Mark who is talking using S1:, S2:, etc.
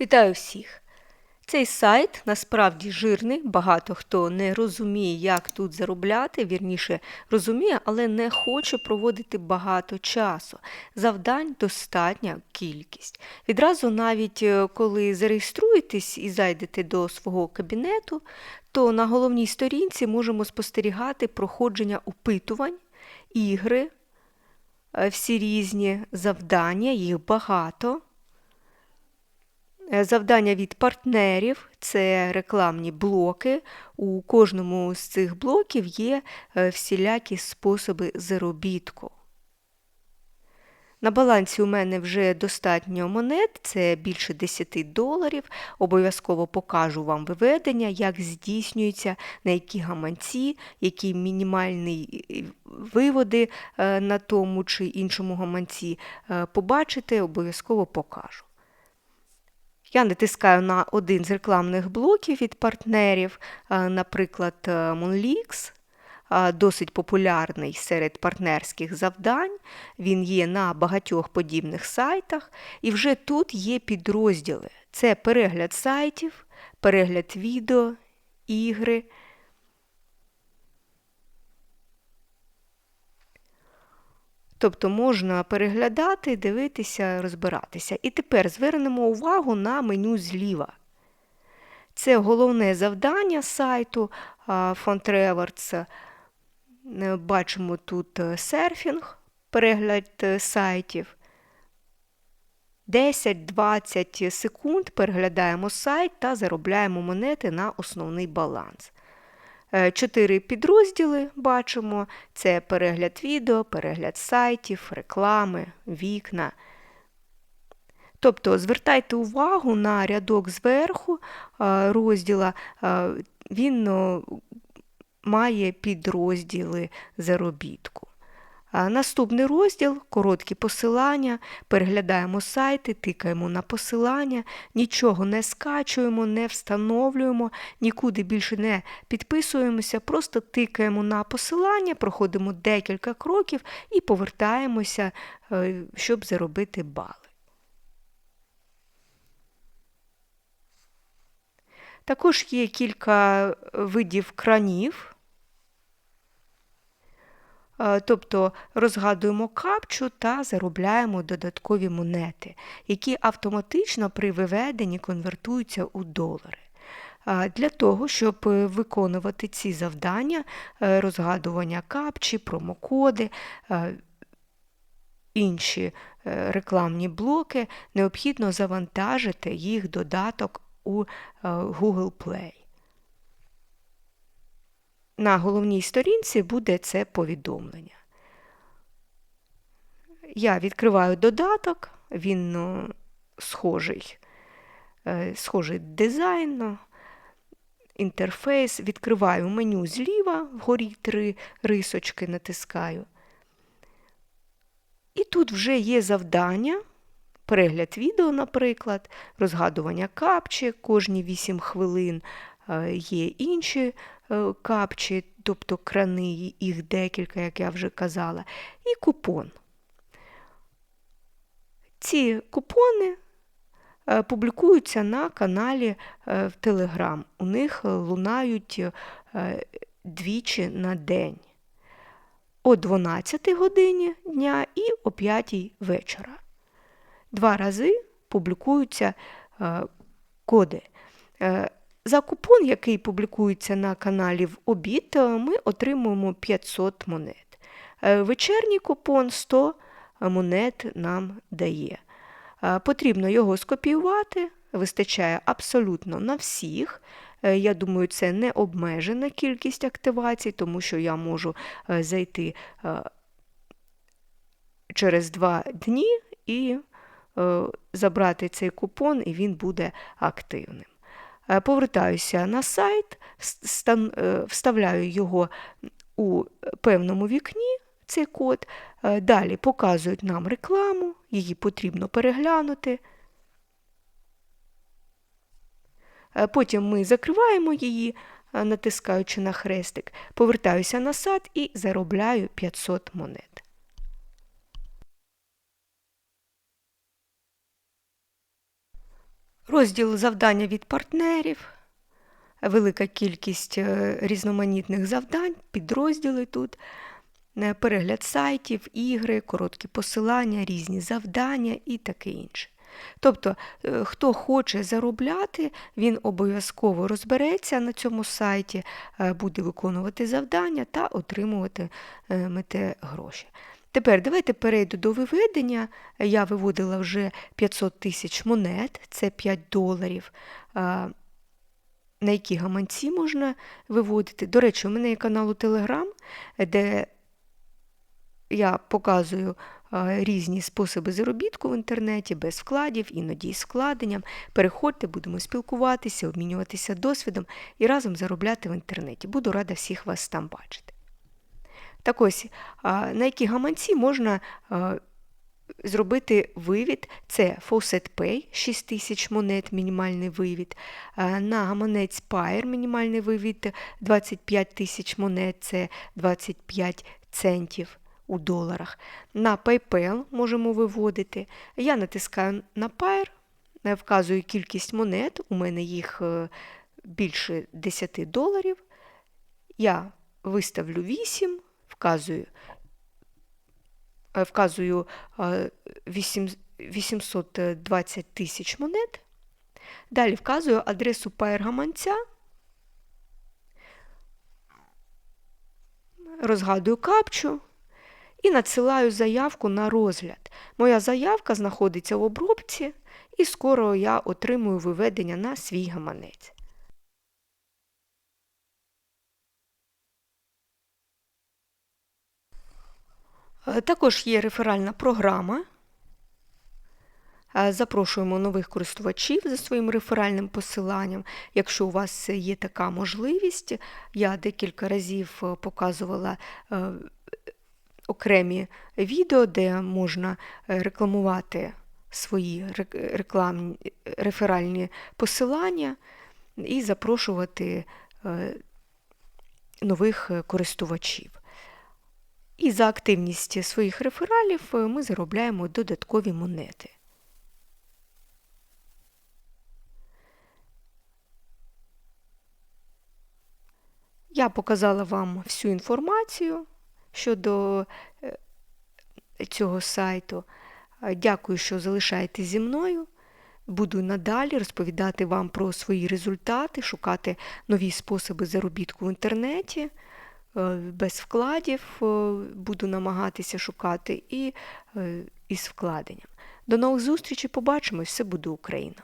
S1: Вітаю всіх! Цей сайт насправді жирний, багато хто не розуміє, як тут заробляти, вірніше розуміє, але не хоче проводити багато часу. Завдань достатня кількість. Відразу навіть е, коли зареєструєтесь і зайдете до свого кабінету, то на головній сторінці можемо спостерігати проходження опитувань, ігри, е, всі різні завдання, їх багато. Е, Завдання від партнерів це рекламні блоки. У кожному з цих блоків є е, всілякі способи заробітку. На балансі у мене вже достатньо монет, це більше 10 доларів. Обов'язково покажу вам виведення, як здійснюється, на які гаманці, які мінімальні е, виводи на тому чи іншому гаманці. Побачите, обов'язково покажу. Я натискаю на один з рекламних блоків від партнерів, е, наприклад, е, Monlix, е, досить популярний серед партнерських завдань. Він є на багатьох подібних сайтах, і вже тут є підрозділи. Це перегляд сайтів, перегляд відео, ігри. Тобто можна переглядати, дивитися, розбиратися. І тепер звернемо увагу на меню зліва. Це головне завдання сайту Fontrewards. Бачимо тут е, серфінг, перегляд е, сайтів. 10-20 секунд переглядаємо сайт та заробляємо монети на основний баланс. Е, Чотири підрозділи бачимо: це перегляд відео, перегляд сайтів, реклами, вікна. Тобто звертайте увагу на рядок зверху е, розділа, е, він має підрозділи заробітку. Наступний розділ короткі посилання. Переглядаємо сайти, тикаємо на посилання, нічого не скачуємо, не встановлюємо, нікуди більше не підписуємося, просто тикаємо на посилання, проходимо декілька кроків і повертаємося, е, щоб заробити бали. Також є кілька видів кранів. Е, Тобто розгадуємо капчу та заробляємо додаткові монети, які автоматично при виведенні конвертуються у долари. Е, Для того, щоб е, виконувати ці завдання, розгадування капчі, промокоди, інші рекламні блоки, необхідно завантажити їх додаток у Google Play. На головній сторінці буде це повідомлення. Я відкриваю додаток, він ну, схожий, е, схожий дизайн, ну, інтерфейс. Відкриваю меню зліва, вгорі три рисочки натискаю. І тут вже є завдання, перегляд відео, наприклад, розгадування капчі кожні 8 хвилин. Е, Є інші е, капчі, тобто крани, їх декілька, як я вже казала, і купон. Ці купони е, публікуються на каналі в Телеграм. У них лунають двічі на день. О 12 годині дня і о 5 вечора. Два рази публікуються коди. За купон, який публікується на каналі в обід, е, ми отримуємо 500 монет. Е, Вечірній купон 100 монет нам дає. Е, Потрібно його скопіювати, вистачає абсолютно на всіх. Я думаю, це не обмежена кількість активацій, тому що я можу зайти через два дні і забрати цей купон, і він буде активним. Е, Повертаюся на сайт, е, вставляю його у певному вікні, цей код. Е, Далі показують нам рекламу, її потрібно переглянути. Потім ми закриваємо її, натискаючи на хрестик, повертаюся на сайт і заробляю 500 монет. Розділ завдання від партнерів, велика кількість е, різноманітних завдань, підрозділи тут, е, перегляд сайтів, ігри, короткі посилання, різні завдання і таке інше. Тобто, е, хто хоче заробляти, він обов'язково розбереться на цьому сайті, буде виконувати завдання та отримувати мете гроші. Тепер давайте перейду до виведення. Я виводила вже 500 тисяч монет, це 5 доларів. На які гаманці можна виводити. До речі, у мене є канал у Telegram, де я показую різні способи заробітку в інтернеті, без вкладів, іноді з вкладенням. Переходьте, будемо спілкуватися, обмінюватися досвідом і разом заробляти в інтернеті. Буду рада всіх вас там бачити. Так ось, на які гаманці можна зробити вивід. Це Faucet Pay 6 тисяч монет, мінімальний вивід. На гаманець Pair мінімальний вивід 25 тисяч монет, це 25 центів у доларах. На PayPal можемо виводити. Я натискаю на Pair, е, вказую кількість монет, у мене їх е, більше 10 доларів. Я виставлю 8, вказую, е, вказую е, 820 тисяч монет. Далі вказую адресу Pair-гаманця, розгадую капчу і надсилаю заявку на розгляд. Моя заявка знаходиться в обробці, і скоро я отримую виведення на свій гаманець. Також є реферальна програма. Е, Запрошуємо нових користувачів за своїм реферальним посиланням. Якщо у вас є така можливість, я декілька разів е, показувала е, окремі відео, де можна е, рекламувати свої рекламні реферальні посилання і запрошувати е, нових е, користувачів. І за активність своїх рефералів е, ми заробляємо додаткові монети. Я показала вам всю інформацію щодо е, цього сайту. Е, Дякую, що залишаєтесь зі мною. Буду надалі розповідати вам про свої результати, шукати нові способи заробітку в інтернеті. Е, Без вкладів е, буду намагатися шукати і е, із вкладенням. До нових зустрічей, побачимось, все буде Україна!